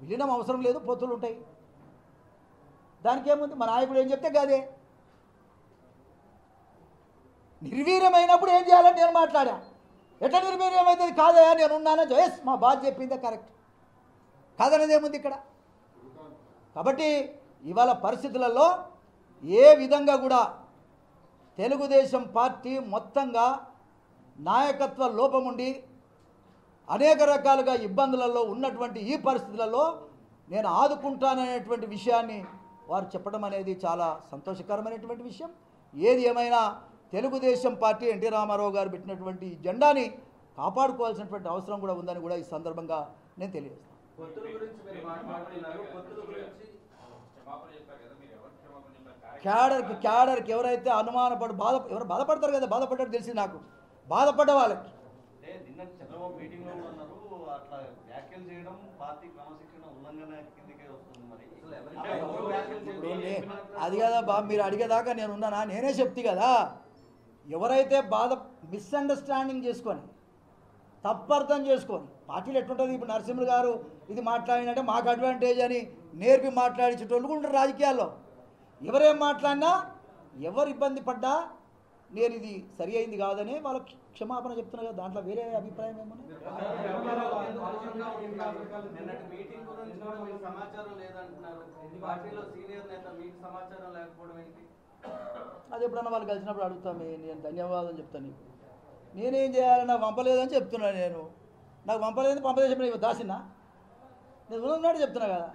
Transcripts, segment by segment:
విలీనం అవసరం లేదు పొత్తులు ఉంటాయి. దానికి ఏముంది మా నాయకుడు ఏం చెప్తే కాదే నిర్వీర్యమైనప్పుడు ఏం చేయాలని నేను మాట్లాడా. ఎట్లా నిర్వీర్యమైతుంది? కాదయా నేను ఉన్నానో ఎస్ మా బాధ చెప్పిందే కరెక్ట్. కాదనేది ఏముంది ఇక్కడ? కాబట్టి ఇవాళ పరిస్థితులలో ఏ విధంగా కూడా తెలుగుదేశం పార్టీ మొత్తంగా నాయకత్వ లోపం ఉండి అనేక రకాలుగా ఇబ్బందులలో ఉన్నటువంటి ఈ పరిస్థితులలో నేను ఆదుకుంటాననేటువంటి విషయాన్ని వారు చెప్పడం అనేది చాలా సంతోషకరమైనటువంటి విషయం. ఏది ఏమైనా తెలుగుదేశం పార్టీ ఎన్టీ రామారావు గారు పెట్టినటువంటి ఈ జెండాని కాపాడుకోవాల్సినటువంటి అవసరం కూడా ఉందని కూడా ఈ సందర్భంగా నేను తెలియజేస్తాను పొత్తుల గురించి మీరు మాట్లాడుతున్నారు పొత్తుల గురించి క్యాడర్కి క్యాడర్కి ఎవరైతే అనుమానపడి బాధ ఎవరు బాధపడతారు కదా బాధపడ్డారు తెలిసి నాకు. బాధపడ్డ వాళ్ళకి అది కదా బా మీరు అడిగేదాకా నేను ఉన్నానా? నేనే చెప్తి కదా. ఎవరైతే బాధ మిస్అండర్స్టాండింగ్ చేసుకొని తప్పర్థం చేసుకొని పార్టీలు ఎట్లుంటుంది? ఇప్పుడు నరసింహులు గారు ఇది మాట్లాడినంటే మాకు అడ్వాంటేజ్ అని నేర్పి మాట్లాడించేటోళ్ళు కూడా ఉంటారు రాజకీయాల్లో. ఎవరేం మాట్లాడినా ఎవరు ఇబ్బంది పడ్డా నేను ఇది సరి అయింది కాదని వాళ్ళకి క్షమాపణ చెప్తున్నా కదా దాంట్లో వేరే అభిప్రాయం ఏమన్నా అది ఎప్పుడన్నా వాళ్ళు కలిసినప్పుడు అడుగుతామే నేను ధన్యవాదాలు చెప్తాను నీకు. నేనేం చేయాలి? నాకు పంపలేదని చెప్తున్నా నేను. నాకు పంపలేదని పంపలేదు చెప్పిన దాసినా? నేను ఉన్నాడు చెప్తున్నా కదా.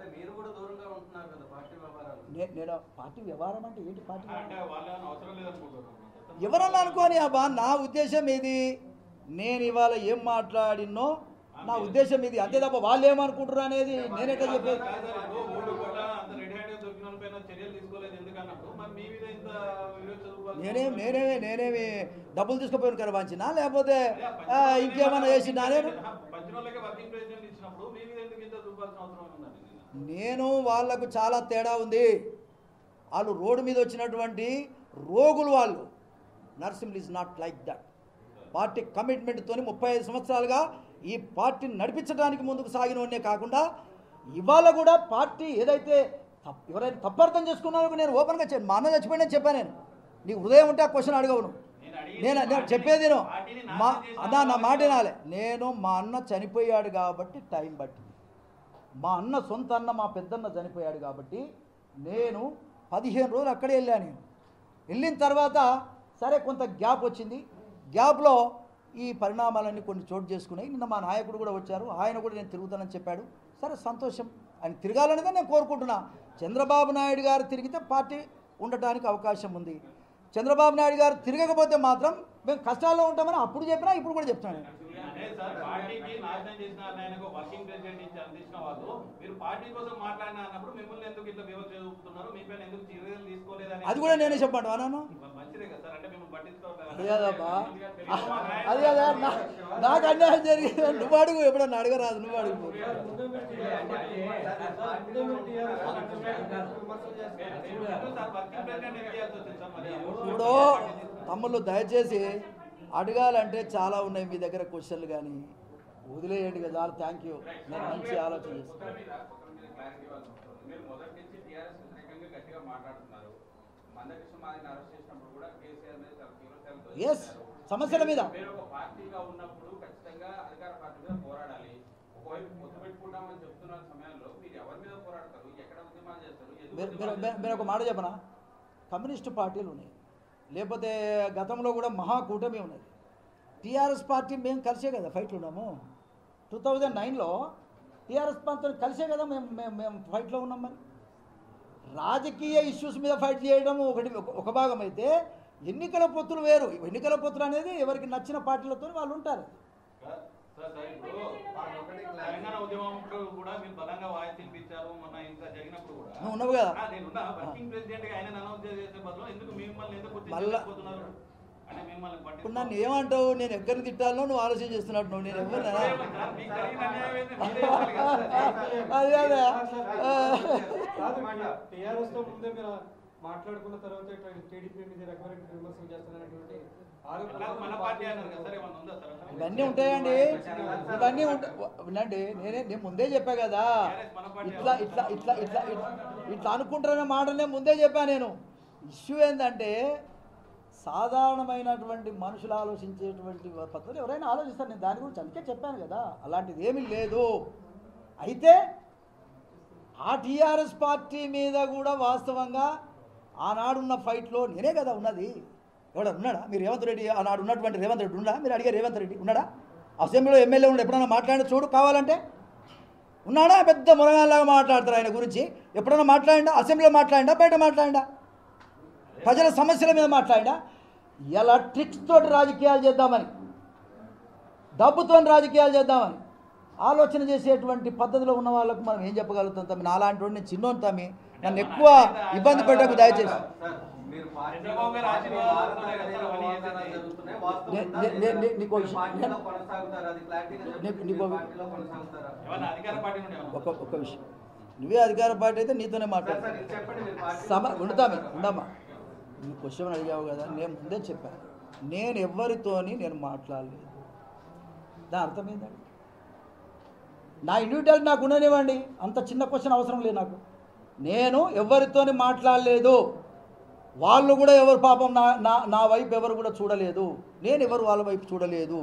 కదా నేను పార్టీ వ్యవహారం అంటే ఏంటి పార్టీ ఎవరన్నా అనుకోని అబ్బా నా ఉద్దేశం ఇది నేను ఇవాళ ఏం మాట్లాడినో నా ఉద్దేశం ఇది అంతే తప్ప వాళ్ళు ఏమనుకుంటారు అనేది నేనెట్లా చెప్పేది? కాదు నేనేం నేనేమి నేనేమి డబ్బులు తీసుకుపోయిన కరవాంచినా? లేకపోతే ఆ, ఇంకేమైనా చేసినా నేను నేను వాళ్ళకు చాలా తేడా ఉంది. వాళ్ళు రోడ్డు మీద వచ్చినటువంటి రోగులు వాళ్ళు. Nursing is not like that party కమిట్మెంట్తో ముప్పై ఐదు సంవత్సరాలుగా ఈ పార్టీని నడిపించడానికి ముందుకు సాగిన వాడినే కాకుండా ఇవాళ కూడా పార్టీ ఏదైతే ఎవరైతే తప్పర్థం చేసుకున్నారో నేను ఓపెన్గా చెప్పాను. మా అన్న చచ్చిపోయినా చెప్పాను నేను. నీకు హృదయం ఉంటే ఆ క్వశ్చన్ అడగవు నువ్వు. నేను నేను చెప్పేది మా అన్న నా మాట వినాలి. నేను మా అన్న చనిపోయాడు కాబట్టి టైం పట్టింది. మా అన్న సొంత అన్న మా పెద్దన్న చనిపోయాడు కాబట్టి నేను పదిహేను రోజులు అక్కడే వెళ్ళాను నేను. వెళ్ళిన తర్వాత సరే కొంత గ్యాప్ వచ్చింది. గ్యాప్లో ఈ పరిణామాలన్నీ కొన్ని చోటు చేసుకున్నాయి. నిన్న మా నాయకుడు కూడా వచ్చారు. ఆయన కూడా నేను తిరుగుతానని చెప్పాడు. సరే సంతోషం. ఆయన తిరగాలనేదే నేను కోరుకుంటున్నా. చంద్రబాబు నాయుడు గారు తిరిగితే పార్టీ ఉండటానికి అవకాశం ఉంది. చంద్రబాబు నాయుడు గారు తిరగకపోతే మాత్రం మేము కష్టాల్లో ఉంటామని అప్పుడు చెప్పినా ఇప్పుడు కూడా చెప్తున్నాను నేను. సార్ పార్టీకి నాశనం చేసిన ఆయనకు వర్కింగ్ ప్రెసిడెంట్ ఇచ్చి అందించిన వాళ్ళు మీరు పార్టీ కోసం మాట్లాడినా అన్నప్పుడు మిమ్మల్ని ఎందుకు ఇట్లా వివక్ష చూపుతున్నారు మీ పైన ఎందుకు చర్యలు తీసుకోలేదని అది కూడా నేనే చెప్పండి అన్నాను మంచిదే కదా సార్ అంటే మిమ్మల్ని పట్టించుకోవట్లేదు అది కదా నాకు అన్యాయం జరిగింది నువ్వు అడుగు ఎప్పుడన్నా అడగరాదు నువ్వు అడుగు ఇప్పుడు తమ్ముళ్ళు దయచేసి అడగాలంటే చాలా ఉన్నాయి మీ దగ్గర క్వశ్చన్లు కానీ. వదిలేయండి కదా చాలా థ్యాంక్ యూ నేను మంచి ఆలోచన చేస్తాను మాట్లాడుతున్నారు సమస్యల మీద. మీరు ఒక ఉన్నప్పుడు ఖచ్చితంగా అధికార పోరాడాలి చెప్తున్న సమయంలో మీరు మీరు ఒక మాట చెప్పనా? కమ్యూనిస్టు పార్టీలు ఉన్నాయి. లేకపోతే గతంలో కూడా మహాకూటమి ఉన్నది. టీఆర్ఎస్ పార్టీ మేము కలిసే కదా ఫైట్లు ఉన్నాము. టూ థౌజండ్ నైన్లో టీఆర్ఎస్ పార్టీతో కలిసే కదా మేము మేము మేము ఫైట్లో ఉన్నాం మరి. రాజకీయ ఇష్యూస్ మీద ఫైట్ చేయడం ఒకటి ఒక- భాగం అయితే ఎన్నికల పొత్తులు వేరు. ఎన్నికల పొత్తులు అనేది ఎవరికి నచ్చిన పార్టీలతో వాళ్ళు ఉంటారు. కూడా మీరు బలంగా వాయిస్ వినిపించారు మొన్న ఇంత జరిగినప్పుడు కూడా నువ్వు ఉన్నావు కదా ఆ, నేనున్నా వర్కింగ్ ప్రెసిడెంట్గా ఆయన అనౌన్స్ చేసే బదులు ఎందుకు మిమ్మల్ని ఎందుకు గుర్తించలేకపోతున్నారు ఇప్పుడు నన్ను ఏమంటావు నేను ఎక్కడిని తిట్టాలో నువ్వు ఆలోచన చేస్తున్నట్టు నువ్వు నేను ఎవరు. అదే అదే మాట్లాడుకున్న తర్వాత టీడీపీ మీద రకమైన విమర్శలు? ఇవన్నీ ఉంటాయండి. ఇవన్నీ ఉంటా వినండి. నేనే నేను ముందే చెప్పా కదా. ఇట్లా ఇట్లా ఇట్లా ఇట్లా ఇట్లా ఇట్లా అనుకుంటారనే మాట నేను ముందే చెప్పా నేను. ఇష్యూ ఏంటంటే సాధారణమైనటువంటి మనుషులు ఆలోచించేటువంటి పద్ధతులు ఎవరైనా ఆలోచిస్తారు. నేను దాని గురించి అందుకే చెప్పాను కదా. అలాంటిది ఏమీ లేదు. అయితే ఆ టీఆర్ఎస్ పార్టీ మీద కూడా వాస్తవంగా ఆనాడున్న ఫైట్లో నేనే కదా ఉన్నది. ఎవడ ఉన్నాడా? మీరు రేవంత్ రెడ్డి ఆనాడు ఉన్నటువంటి రేవంత్ రెడ్డి ఉన్నాడా మీరు అడిగే రేవంత్ రెడ్డి ఉన్నాడా? అసెంబ్లీలో ఎమ్మెల్యే ఉన్నాడు ఎప్పుడైనా మాట్లాడిన చూడు కావాలంటే. ఉన్నాడా? పెద్ద మురగాల్లాగా మాట్లాడతారు ఆయన గురించి. ఎప్పుడైనా మాట్లాడిండా? అసెంబ్లీలో మాట్లాడిండా? బయట మాట్లాడిండా? ప్రజల సమస్యల మీద మాట్లాడిండా? ఎలా ట్రిక్స్ తోటి రాజకీయాలు చేద్దామని డబ్బుతో రాజకీయాలు చేద్దామని ఆలోచన చేసేటువంటి పద్ధతిలో ఉన్న వాళ్ళకు మనం ఏం చెప్పగలుగుతాం తమ్మి? నాలాంటి వాడిని నేను చిన్నోని తమ్మి. నన్ను ఎక్కువ ఇబ్బంది పెట్టకు దయచేసి. ఒక ఒక విషయం. నువ్వే అధికార పార్టీ అయితే నీతోనే మాట్లాడు. సమ ఉండతామే? ఉండమ్మా నువ్వు క్వశ్చన్ అడిగావు కదా నేను ముందే చెప్పాను నేను ఎవరితోని నేను మాట్లాడలేదు. దాని అర్థం ఏంటండి నా ఇండివిజువల్ నాకు ఉండనివ్వండి. అంత చిన్న క్వశ్చన్ అవసరం లేదు నాకు. నేను ఎవరితోని మాట్లాడలేదు. వాళ్ళు కూడా ఎవరు పాపం నా నా నా వైపు ఎవరు కూడా చూడలేదు. నేను ఎవరు వాళ్ళ వైపు చూడలేదు.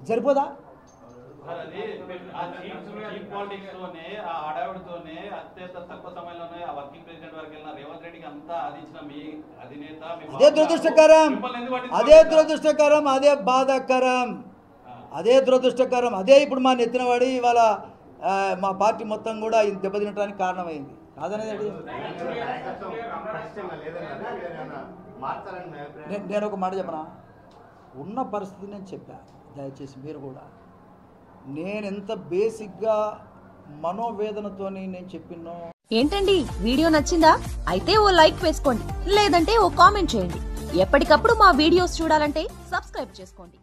సరిపోదా? సార్, అది దురదృష్టకరం. అదే? దురదృష్టకరం అదే బాధాకరం. అదే దురదృష్టకరం. అదే ఇప్పుడు మా నెత్తిన పడి ఇవాళ మా పార్టీ మొత్తం కూడా ఇది దెబ్బతినడానికి కారణమైంది. కాదనేది నేను ఒక మాట చెప్పనా? ఉన్న పరిస్థితి నేను చెప్పా. దయచేసి మీరు కూడా. నేను ఎంత బేసిక్గా మనోవేదనతో నేను చెప్పినో ఏంటండి? వీడియో నచ్చిందా? అయితే ఓ లైక్ వేసుకోండి. లేదంటే ఓ కామెంట్ చేయండి. ఎప్పటికప్పుడు మా వీడియోస్ చూడాలంటే సబ్స్క్రైబ్ చేసుకోండి.